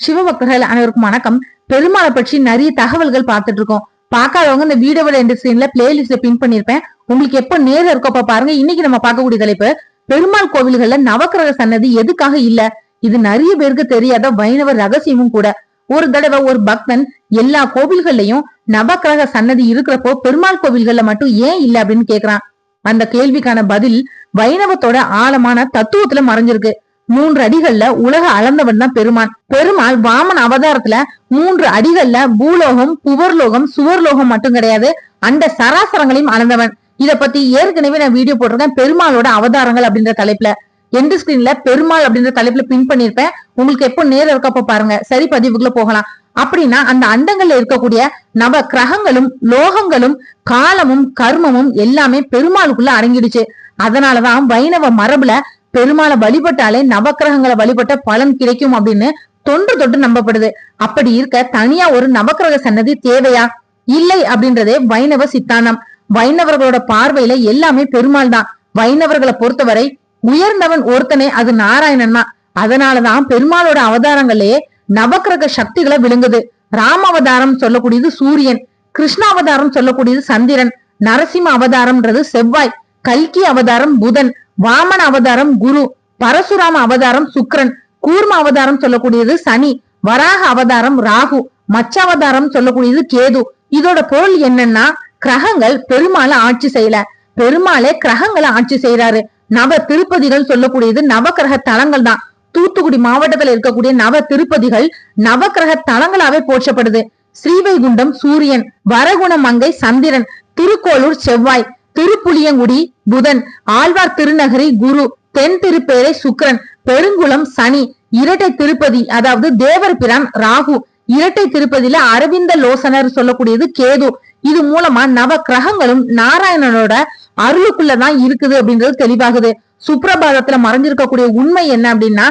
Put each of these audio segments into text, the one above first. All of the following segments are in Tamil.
சிவபக்தர்கள் அனைவருக்கும் வணக்கம். பெருமாளை பற்றி நிறைய தகவல்கள் பார்த்துட்டு இருக்கோம். பார்க்காதவங்க இந்த வீடியோவோட எண்ட் ஸ்கிரீன்ல பிளேலிஸ்ட்ல பின் பண்ணிருப்பேன். உங்களுக்கு எப்ப நேரம் இருக்கோ பாருங்க. இன்னைக்கு நம்ம பார்க்கக்கூடிய தலைப்பு பெருமாள் கோவில்கள்ல நவக்கிரக சன்னதி எதுக்காக இல்ல? இது நிறைய பேருக்கு தெரியாத வைணவ ரகசியமும் கூட. ஒரு தடவை ஒரு பக்தன் எல்லா கோவில்கள்லயும் நவக்கிரக சன்னதி இருக்கிறப்போ பெருமாள் கோவில்கள்ல மட்டும் ஏன் இல்ல அப்படின்னு கேக்குறான். அந்த கேள்விக்கான பதில் வைணவத்தோட ஆழமான தத்துவத்துல மறைஞ்சிருக்கு. மூன்று அடிகள்ல உலக அளந்தவன் தான் பெருமான். பெருமாள் வாமன் அவதாரத்துல மூன்று அடிகள்ல பூலோகம் புவர்லோகம் சுவர்லோகம் மட்டும் கிடையாது. அந்த சராசரங்களையும் அளந்தவன். இத பத்தி ஏற்கனவே நான் வீடியோ போட்டிருக்கேன். பெருமாளோட அவதாரங்கள் அப்படின்ற தலைப்புல. எந்த ஸ்கிரீன்ல பெருமாள் அப்படின்ற தலைப்புல பின் பண்ணிருப்பேன் உங்களுக்கு எப்போ நேரம் இருக்கப்ப பாருங்க. சரி பதிவுக்குள்ள போகலாம். அப்படின்னா அந்த அண்டங்கள்ல இருக்கக்கூடிய நவ கிரகங்களும் லோகங்களும் காலமும் கர்மமும் எல்லாமே பெருமாளுக்குள்ள அடங்கிடுச்சு. அதனாலதான் வைணவ மரபுல பெருமாளை வழிபட்டாலே நவக்கிரகங்களை வழிபட்ட பலன் கிடைக்கும் அப்படின்னு தொன்று தொட்டு நம்பப்படுது. அப்படி இருக்க தனியா ஒரு நவக்கிரக சன்னதி தேவையா? இல்லை அப்படின்றதே வைணவ சித்தாந்தம். வைணவர்களோட பார்வையில எல்லாமே பெருமாள் தான். வைணவர்களை பொறுத்தவரை உயர்ந்தவன் ஒருத்தனே அது நாராயணன் தான். அதனாலதான் பெருமாளோட அவதாரங்களே நவக்கிரக சக்திகளை விழுங்குது. ராம அவதாரம் சொல்லக்கூடியது சூரியன் கிருஷ்ண அவதாரம் சொல்லக்கூடியது சந்திரன் நரசிம்ம அவதாரம்ன்றது செவ்வாய் கல்கி அவதாரம் புதன். வாமன அவதாரம் குரு பரசுராம அவதாரம் சுக்ரன் கூர்ம அவதாரம் சொல்லக்கூடியது சனி வராக அவதாரம் ராகு மச்ச அவதாரம் சொல்லக்கூடியது கேது. இதோட பொருள் என்னன்னா கிரகங்கள் பெருமாளை ஆட்சி செய்யல. பெருமாளே கிரகங்களை ஆட்சி செய்யறாரு நவ திருப்பதிகள் சொல்லக்கூடியது நவக்கிரக தலங்கள் தான். தூத்துக்குடி மாவட்டத்தில் இருக்கக்கூடிய நவ திருப்பதிகள் நவக்கிரக தலங்களாவே போற்றப்படுது. ஸ்ரீவைகுண்டம் சூரியன் வரகுண மங்கை சந்திரன் திருக்கோளூர் செவ்வாய். திருப்புளியங்குடி புதன் ஆழ்வார் திருநகரி குரு தென் திருப்பேரை சுக்கரன் பெருங்குளம் சனி இரட்டை திருப்பதி அதாவது தேவர் பிரான் ராகு இரட்டை திருப்பதியில அரவிந்த லோசனர் சொல்லக்கூடியது கேது. இது மூலமா நவ கிரகங்களும் நாராயணனோட அருளுக்குள்ளதான் இருக்குது அப்படின்றது தெளிவாகுது. சுப்பிரபாதத்துல மறைஞ்சிருக்கக்கூடிய உண்மை என்ன அப்படின்னா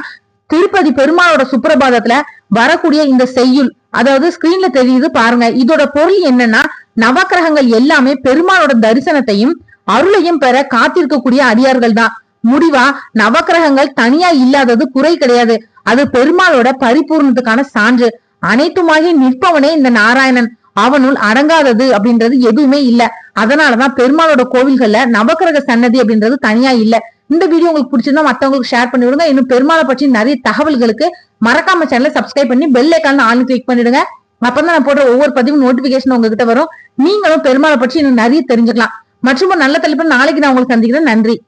திருப்பதி பெருமாளோட சுப்பிரபாதத்துல வரக்கூடிய இந்த செய்யுள் அதாவது ஸ்கிரீன்ல தெரியுது பாருங்க. இதோட பொருள் என்னன்னா நவக்கிரகங்கள் எல்லாமே பெருமாளோட தரிசனத்தையும் அருளையும் பெற காத்திருக்கக்கூடிய அடியார்கள் தான். முடிவா நவக்கிரகங்கள் தனியா இல்லாதது குறை கிடையாது. அது பெருமாளோட பரிபூர்ணத்துக்கான சான்று. அனைத்துமாகி நிற்பவனே இந்த நாராயணன். அவனுள் அடங்காதது அப்படின்றது எதுவுமே இல்ல. அதனாலதான் பெருமாளோட கோவில்கள்ல நவக்கிரக சன்னதி அப்படின்றது தனியா இல்ல. இந்த வீடியோ உங்களுக்கு பிடிச்சிருந்தா மத்தவங்களுக்கு ஷேர் பண்ணி விடுங்க. இன்னும் பெருமாளை பற்றி நிறைய தகவல்களுக்கு மறக்காம சேனலை சப்ஸ்கிரைப் பண்ணி பெல் ஐக்கான ஆன் கிளிக் பண்ணிடுங்க. அப்பதான் நான் போடுற ஒவ்வொரு பதிவும் நோட்டிபிகேஷன் உங்ககிட்ட வரும். நீங்களும் பெருமாளை பற்றி இன்னும் நிறைய தெரிஞ்சுக்கலாம். மற்றும் நல்ல தலைப்பு நாளைக்கு நான் உங்களுக்கு சந்திக்கிறேன். நன்றி.